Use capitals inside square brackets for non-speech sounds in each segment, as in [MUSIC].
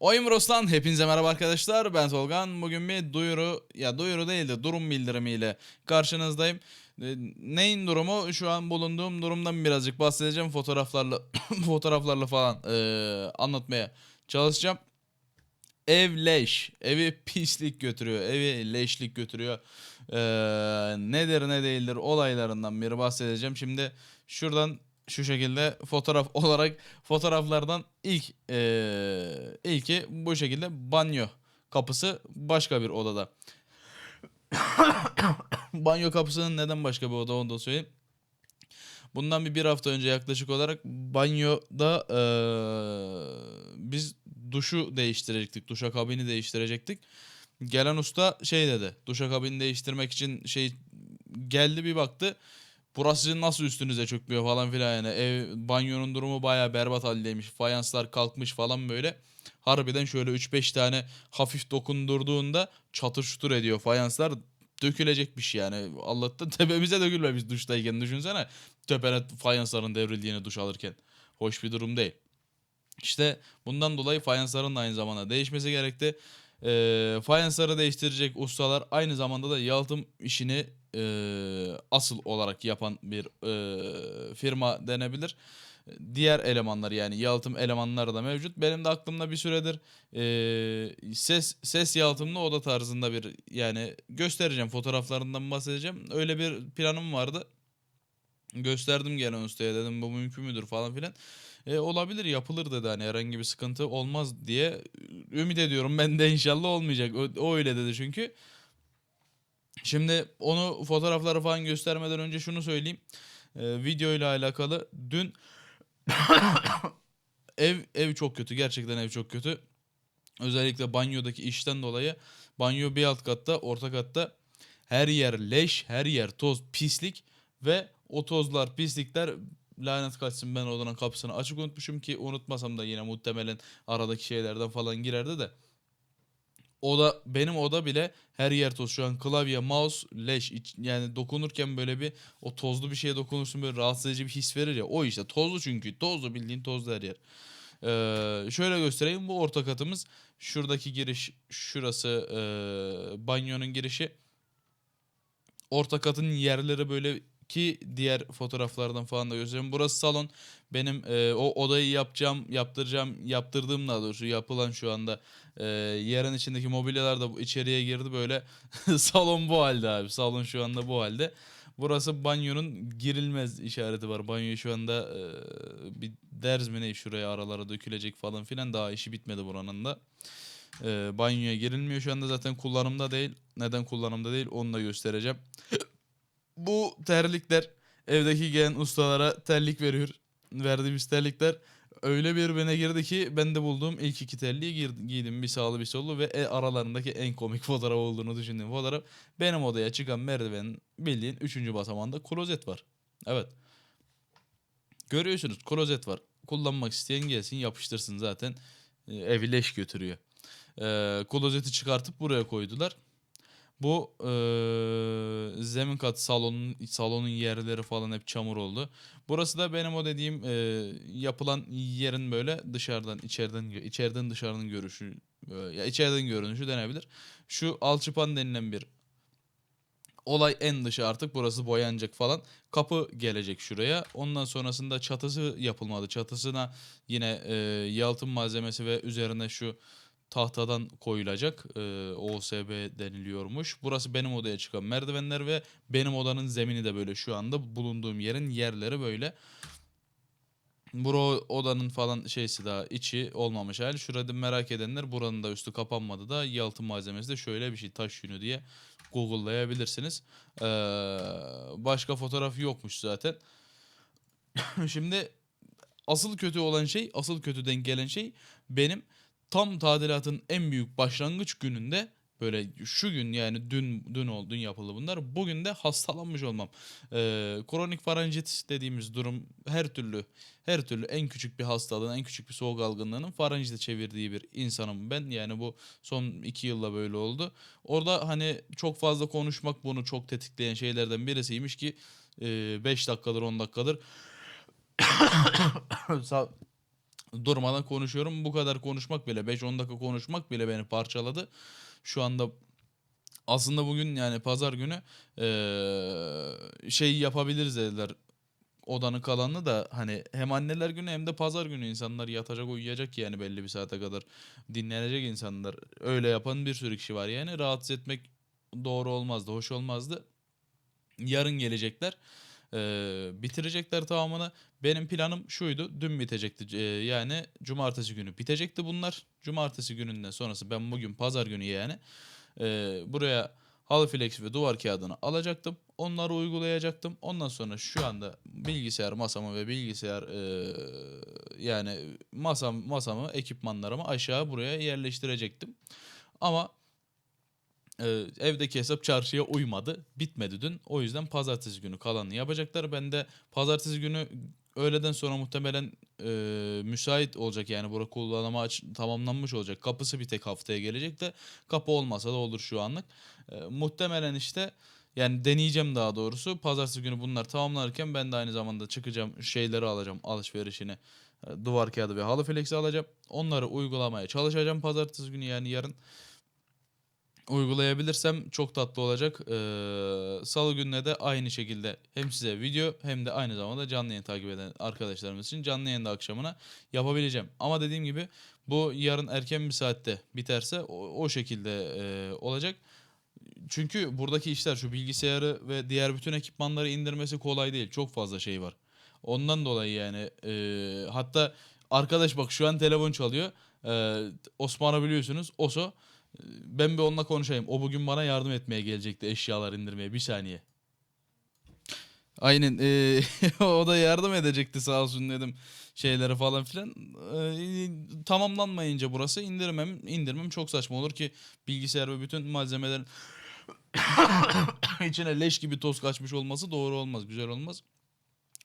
Oyun Ros'tan hepinize merhaba arkadaşlar. Ben Tolgan. Bugün bir duyuru ya duyuru değil de durum bildirimiyle karşınızdayım. E, Neyin durumu? Şu an bulunduğum durumdan birazcık bahsedeceğim. Fotoğraflarla [COUGHS] fotoğraflarla falan e, anlatmaya çalışacağım. Ev leş. Evi pislik götürüyor. Evi leşlik götürüyor. E, nedir ne değildir olaylarından biri bahsedeceğim. Şimdi şuradan şu şekilde fotoğraf [LAUGHS] olarak fotoğraflardan ilk eee ilki bu şekilde banyo kapısı başka bir odada. [COUGHS] banyo kapısının neden başka bir oda onu da söyleyeyim. Bundan bir, bir hafta önce yaklaşık olarak banyoda eee, biz duşu değiştirecektik. Duşakabini değiştirecektik. Gelen usta şey dedi. Duşakabini değiştirmek için şey geldi bir baktı. Burası sizin nasıl üstünüze çökmüyor falan filan yani. Ev banyonun durumu baya berbat haldeymiş. Fayanslar kalkmış falan böyle. Harbiden şöyle 3-5 tane hafif dokundurduğunda çatır çutur ediyor fayanslar. Dökülecekmiş yani. Allah'tan [LAUGHS] tepemize dökülmemiş duştayken düşünsene. Tepene fayansların devrildiğini duş alırken. Hoş bir durum değil. İşte bundan dolayı fayansların da aynı zamanda değişmesi gerekti. Ee, fayansları değiştirecek ustalar aynı zamanda da yalıtım işini e, asıl olarak yapan bir e, firma denebilir. Diğer elemanlar yani yalıtım elemanları da mevcut. Benim de aklımda bir süredir e, ses ses yalıtımlı oda tarzında bir yani göstereceğim fotoğraflarından bahsedeceğim. Öyle bir planım vardı. Gösterdim gelen ustaya dedim bu mümkün müdür falan filan. E, olabilir yapılır dedi hani herhangi bir sıkıntı olmaz diye ümit ediyorum. Ben de inşallah olmayacak. O, o öyle dedi çünkü. Şimdi onu fotoğrafları falan göstermeden önce şunu söyleyeyim. E, video ile alakalı dün [COUGHS] ev ev çok kötü. Gerçekten ev çok kötü. Özellikle banyodaki işten dolayı banyo bir alt katta, orta katta her yer leş, her yer toz, pislik ve o tozlar, pislikler lanet kaçsın ben odanın kapısını açık unutmuşum ki unutmasam da yine muhtemelen aradaki şeylerden falan girerdi de. Oda benim oda bile her yer toz. Şu an klavye, mouse, leş. İç- yani dokunurken böyle bir o tozlu bir şeye dokunursun böyle rahatsız edici bir his verir ya. O işte tozlu çünkü. Tozlu bildiğin tozlu her yer. Ee, şöyle göstereyim. Bu orta katımız. Şuradaki giriş şurası ee, banyonun girişi. Orta katın yerleri böyle ki diğer fotoğraflardan falan da göstereyim. Burası salon. Benim ee, o odayı yapacağım, yaptıracağım, yaptırdığım daha doğrusu yapılan şu anda ee, yerin içindeki mobilyalar da içeriye girdi böyle. [LAUGHS] Salon bu halde abi. Salon şu anda bu halde. Burası banyonun girilmez işareti var. Banyo şu anda ee, bir derz mi ne şuraya aralara dökülecek falan filan. Daha işi bitmedi buranın da. Ee, banyoya girilmiyor şu anda zaten kullanımda değil. Neden kullanımda değil onu da göstereceğim. Bu terlikler evdeki gelen ustalara terlik veriyor. Verdiğimiz terlikler öyle birbirine girdi ki ben de bulduğum ilk iki terliği giydim. Bir sağlı bir sollu ve e- aralarındaki en komik [LAUGHS] fotoğraf olduğunu düşündüğüm fotoğraf. Benim odaya çıkan merdivenin bildiğin 3. basamağında klozet var. Evet. Görüyorsunuz klozet var. Kullanmak isteyen gelsin yapıştırsın zaten. Ee, evi leş götürüyor. Ee, klozeti çıkartıp buraya koydular. Bu eee, zemin kat salonun salonun yerleri falan hep çamur oldu. Burası da benim o dediğim eee, yapılan yerin böyle dışarıdan içeriden içeriden dışarının görüşü ya içeriden görünüşü denebilir. Şu alçıpan denilen bir olay en dışı artık burası boyanacak falan. Kapı gelecek şuraya. Ondan sonrasında çatısı yapılmadı. Çatısına yine eee yalıtım malzemesi ve üzerine şu tahtadan koyulacak. Ee, OSB deniliyormuş. Burası benim odaya çıkan merdivenler ve benim odanın zemini de böyle şu anda bulunduğum yerin yerleri böyle. Bura odanın falan şeysi daha içi olmamış hali. Şurada merak edenler buranın da üstü kapanmadı da yalıtım malzemesi de şöyle bir şey taş yünü diye google'layabilirsiniz. Ee, başka fotoğraf yokmuş zaten. [COUGHS] Şimdi asıl kötü olan şey, asıl kötüden gelen şey benim tam tadilatın en büyük başlangıç gününde böyle şu gün yani dün dün oldu dün yapıldı bunlar. Bugün de hastalanmış olmam. Ee, kronik faranjit dediğimiz durum her türlü her türlü en küçük bir hastalığın en küçük bir soğuk algınlığının faranjite çevirdiği bir insanım ben. Yani bu son iki yılda böyle oldu. Orada hani çok fazla konuşmak bunu çok tetikleyen şeylerden birisiymiş ki 5 dakikadır 10 dakikadır [COUGHS] durmadan konuşuyorum. Bu kadar konuşmak bile 5-10 dakika konuşmak bile beni parçaladı. Şu anda aslında bugün yani pazar günü eee, şey yapabiliriz dediler. Odanın kalanını da hani hem anneler günü hem de pazar günü insanlar yatacak uyuyacak yani belli bir saate kadar dinlenecek insanlar. Öyle yapan bir sürü kişi var yani rahatsız etmek doğru olmazdı, hoş olmazdı. Yarın gelecekler. Eee, bitirecekler tamamını. Benim planım şuydu. Dün bitecekti. eee, yani cumartesi günü bitecekti bunlar. Cumartesi gününden sonrası ben bugün pazar günü yani eee, buraya halı flex ve duvar kağıdını alacaktım. Onları uygulayacaktım. Ondan sonra şu anda bilgisayar masamı ve bilgisayar eee, yani masam masamı ekipmanlarımı aşağı buraya yerleştirecektim. Ama ee, evdeki hesap çarşıya uymadı. Bitmedi dün. O yüzden pazartesi günü kalanını yapacaklar. Ben de pazartesi günü öğleden sonra muhtemelen e, müsait olacak yani bura kullanıma aç, tamamlanmış olacak. Kapısı bir tek haftaya gelecek de kapı olmasa da olur şu anlık. E, muhtemelen işte yani deneyeceğim daha doğrusu. Pazartesi günü bunlar tamamlanırken ben de aynı zamanda çıkacağım şeyleri alacağım alışverişini. E, duvar kağıdı ve halı flexi alacağım. Onları uygulamaya çalışacağım pazartesi günü yani yarın uygulayabilirsem çok tatlı olacak. Ee, Salı gününe de aynı şekilde hem size video hem de aynı zamanda canlı yayın takip eden arkadaşlarımız için canlı yayında akşamına yapabileceğim. Ama dediğim gibi bu yarın erken bir saatte biterse o, o şekilde e, olacak. Çünkü buradaki işler şu bilgisayarı ve diğer bütün ekipmanları indirmesi kolay değil. Çok fazla şey var. Ondan dolayı yani e, hatta arkadaş bak şu an telefon çalıyor. E, Osman'ı biliyorsunuz. Oso. Ben bir onunla konuşayım. O bugün bana yardım etmeye gelecekti eşyalar indirmeye. Bir saniye. Aynen. eee, [LAUGHS] o da yardım edecekti sağ olsun dedim. Şeyleri falan filan. Eee, tamamlanmayınca burası indirmem indirmem çok saçma olur ki bilgisayar ve bütün malzemelerin [COUGHS] içine leş gibi toz kaçmış olması doğru olmaz. Güzel olmaz.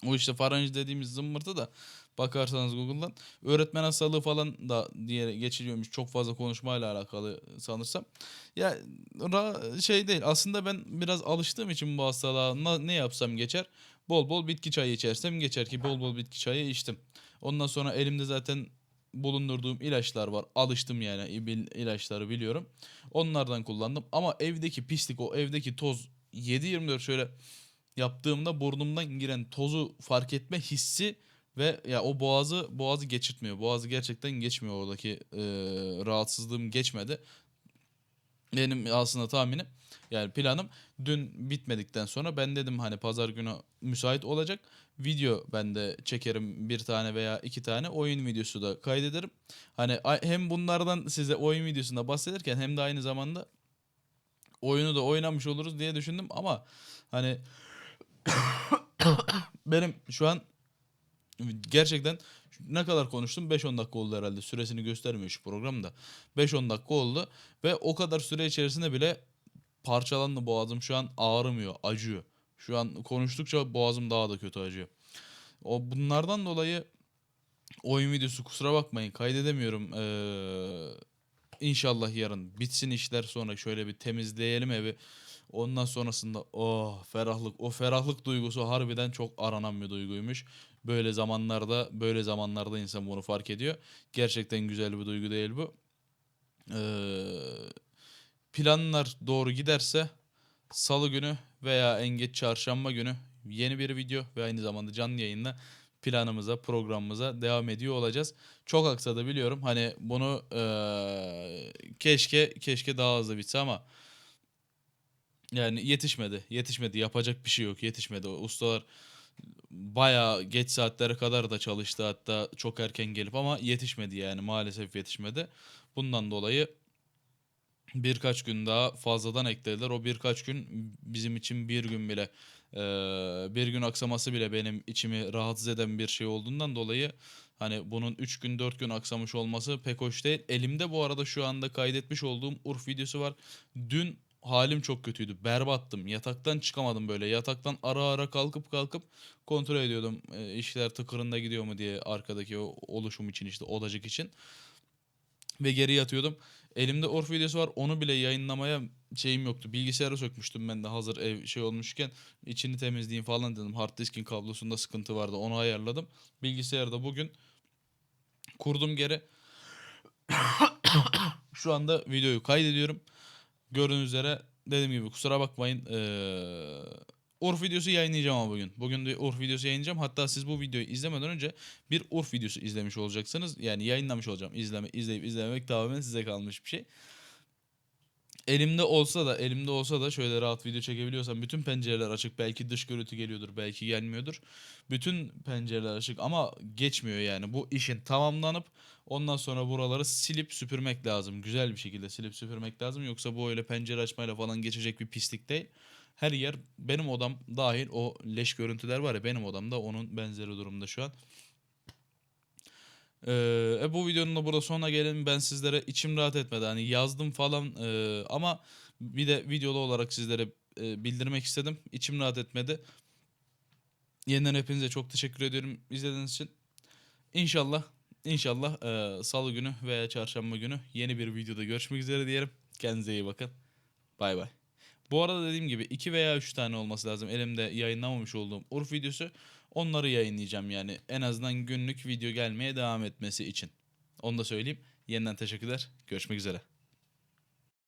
O işte faranj dediğimiz zımbırtı da bakarsanız Google'dan öğretmen hastalığı falan da diye geçiriyormuş. Çok fazla konuşmayla alakalı sanırsam. Ya ra- şey değil. Aslında ben biraz alıştığım için bu hastalığa ne yapsam geçer. Bol bol bitki çayı içersem geçer ki bol bol bitki çayı içtim. Ondan sonra elimde zaten bulundurduğum ilaçlar var. Alıştım yani il- ilaçları biliyorum. Onlardan kullandım. Ama evdeki pislik o evdeki toz 7-24 şöyle yaptığımda burnumdan giren tozu fark etme hissi ve ya o boğazı boğazı geçirtmiyor. Boğazı gerçekten geçmiyor oradaki e, rahatsızlığım geçmedi. Benim aslında tahminim yani planım dün bitmedikten sonra ben dedim hani pazar günü müsait olacak. Video ben de çekerim bir tane veya iki tane oyun videosu da kaydederim. Hani hem bunlardan size oyun videosunda bahsederken hem de aynı zamanda oyunu da oynamış oluruz diye düşündüm ama hani [COUGHS] benim şu an gerçekten ne kadar konuştum? 5-10 dakika oldu herhalde. Süresini göstermiyor şu programda 5-10 dakika oldu ve o kadar süre içerisinde bile parçalandı boğazım. Şu an ağrımıyor acıyor. Şu an konuştukça boğazım daha da kötü acıyor. O bunlardan dolayı oyun videosu kusura bakmayın kaydedemiyorum. Ee, İnşallah yarın bitsin işler. Sonra şöyle bir temizleyelim evi. Ondan sonrasında oh ferahlık o ferahlık duygusu harbiden çok aranan bir duyguymuş. Böyle zamanlarda böyle zamanlarda insan bunu fark ediyor. Gerçekten güzel bir duygu değil bu. Ee, planlar doğru giderse salı günü veya en geç çarşamba günü yeni bir video ve aynı zamanda canlı yayınla planımıza, programımıza devam ediyor olacağız. Çok aksadı biliyorum. Hani bunu eee, keşke keşke daha hızlı bitse ama yani yetişmedi. Yetişmedi. Yapacak bir şey yok. Yetişmedi. Ustalar bayağı geç saatlere kadar da çalıştı hatta çok erken gelip ama yetişmedi yani maalesef yetişmedi. Bundan dolayı birkaç gün daha fazladan eklediler. O birkaç gün bizim için bir gün bile eee, bir gün aksaması bile benim içimi rahatsız eden bir şey olduğundan dolayı hani bunun 3 gün 4 gün aksamış olması pek hoş değil. Elimde bu arada şu anda kaydetmiş olduğum Urf videosu var. Dün halim çok kötüydü. Berbattım. Yataktan çıkamadım böyle. Yataktan ara ara kalkıp kalkıp kontrol ediyordum. eee, işler tıkırında gidiyor mu diye arkadaki o oluşum için işte odacık için ve geri yatıyordum. Elimde Orf videosu var. Onu bile yayınlamaya şeyim yoktu. Bilgisayara sökmüştüm ben de hazır ev şey olmuşken. içini temizleyeyim falan dedim. Hard diskin kablosunda sıkıntı vardı. Onu ayarladım. Bilgisayarda bugün kurdum geri. [COUGHS] Şu anda videoyu kaydediyorum. Gördüğünüz üzere dediğim gibi kusura bakmayın. Ee, Urf videosu yayınlayacağım ama bugün. Bugün bir Urf videosu yayınlayacağım. Hatta siz bu videoyu izlemeden önce bir Urf videosu izlemiş olacaksınız. Yani yayınlamış olacağım. İzleme, izleyip izlememek tamamen size kalmış bir şey. Elimde olsa da elimde olsa da şöyle rahat video çekebiliyorsam bütün pencereler açık belki dış görüntü geliyordur belki gelmiyordur. Bütün pencereler açık ama geçmiyor yani bu işin tamamlanıp ondan sonra buraları silip süpürmek lazım. Güzel bir şekilde silip süpürmek lazım yoksa bu öyle pencere açmayla falan geçecek bir pislik değil. Her yer benim odam dahil o leş görüntüler var ya benim odamda onun benzeri durumda şu an. Ee, e, bu videonun da burada sonuna gelelim. Ben sizlere içim rahat etmedi. Hani yazdım falan e, ama bir de videolu olarak sizlere e, bildirmek istedim. İçim rahat etmedi. Yeniden hepinize çok teşekkür ediyorum izlediğiniz için. İnşallah inşallah e, salı günü veya çarşamba günü yeni bir videoda görüşmek üzere diyelim. Kendinize iyi bakın. Bay bay. Bu arada dediğim gibi 2 veya 3 tane olması lazım elimde yayınlamamış olduğum Urf videosu. Onları yayınlayacağım yani en azından günlük video gelmeye devam etmesi için. Onu da söyleyeyim. Yeniden teşekkürler. Görüşmek üzere.